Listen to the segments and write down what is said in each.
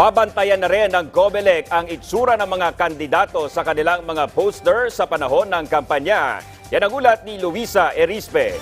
Babantayan na rin ng COMELEC ang itsura ng mga kandidato sa kanilang mga poster sa panahon ng kampanya. Yan ang ulat ni Luisa Erispe.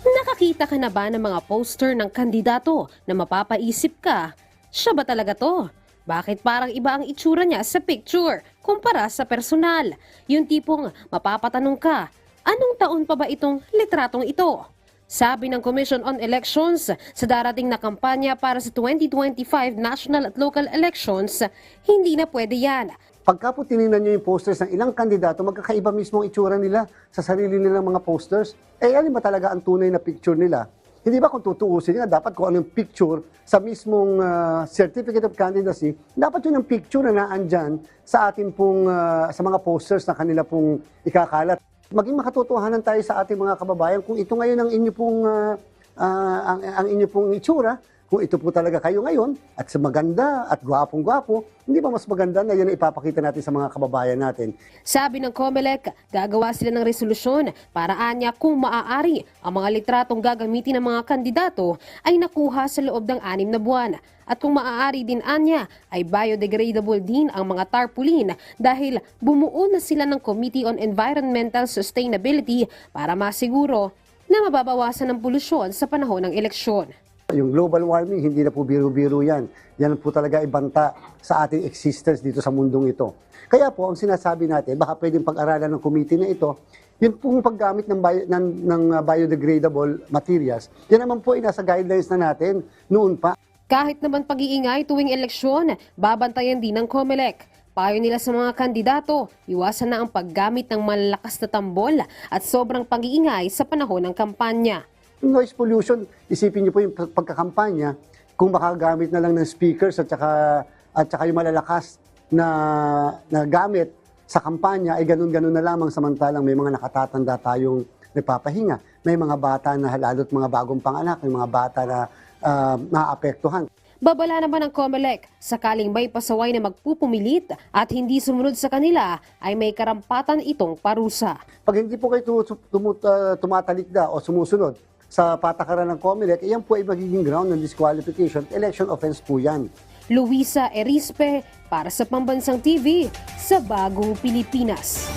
Nakakita ka na ba ng mga poster ng kandidato na mapapaisip ka, siya ba talaga to? Bakit parang iba ang itsura niya sa picture kumpara sa personal? Yung tipong mapapatanong ka, anong taon pa ba itong litratong ito? Sabi ng Commission on Elections, sa darating na kampanya para sa 2025 national at local elections, hindi na pwede yan. Pagka po tinignan nyo yung posters ng ilang kandidato, magkakaiba mismo ang itsura nila sa sarili nilang mga posters. Eh, alin ba talaga ang tunay na picture nila? Hindi ba kung tutuusin nila, dapat kung ano yung picture sa mismong ah, Certificate of Candidacy, dapat yun ang picture na naandyan sa ating pong, ah, sa mga posters na kanila pong ikakalat. Maging makatotohanan tayo sa ating mga kababayan. Kung ito ngayon ang inyo pong, ah, ah, ang, ang inyo pong itsura, kung ito po talaga kayo ngayon at sa maganda at gwapong-gwapo, hindi ba mas maganda na yan ipapakita natin sa mga kababayan natin? Sabi ng COMELEC, gagawa sila ng resolusyon para anya kung maaari ang mga litratong gagamitin ng mga kandidato ay nakuha sa loob ng anim na buwan. At kung maaari din anya ay biodegradable din ang mga tarpaulin dahil bumuo na sila ng Committee on Environmental Sustainability para masiguro na mababawasan ang polusyon sa panahon ng eleksyon. Yung global warming, hindi na po biro-biro yan. Yan po talaga ibanta sa ating existence dito sa mundong ito. Kaya po, ang sinasabi natin, baka pwedeng pag-aralan ng committee na ito, yun pong paggamit ng, bio, ng, ng uh, biodegradable materials, yan naman po ay nasa guidelines na natin noon pa. Kahit naman pag-iingay tuwing eleksyon, babantayan din ng COMELEC. Payo nila sa mga kandidato, iwasan na ang paggamit ng malalakas na tambol at sobrang pag-iingay sa panahon ng kampanya. Yung noise pollution, isipin niyo po yung pag- pagkakampanya, kung makagamit na lang ng speakers at saka, at saka yung malalakas na, na gamit sa kampanya, ay ganun-ganun na lamang samantalang may mga nakatatanda tayong nagpapahinga. May mga bata na lalo't mga bagong panganak, may mga bata na uh, naapektuhan. Babala naman ng COMELEC, sakaling may pasaway na magpupumilit at hindi sumunod sa kanila ay may karampatan itong parusa. Pag hindi po kayo tu- tumu- uh, tumatalikda o sumusunod sa patakaran ng COMELEC, yan po ay magiging ground ng disqualification. Election offense po yan. Luisa Erispe para sa Pambansang TV sa Bagong Pilipinas.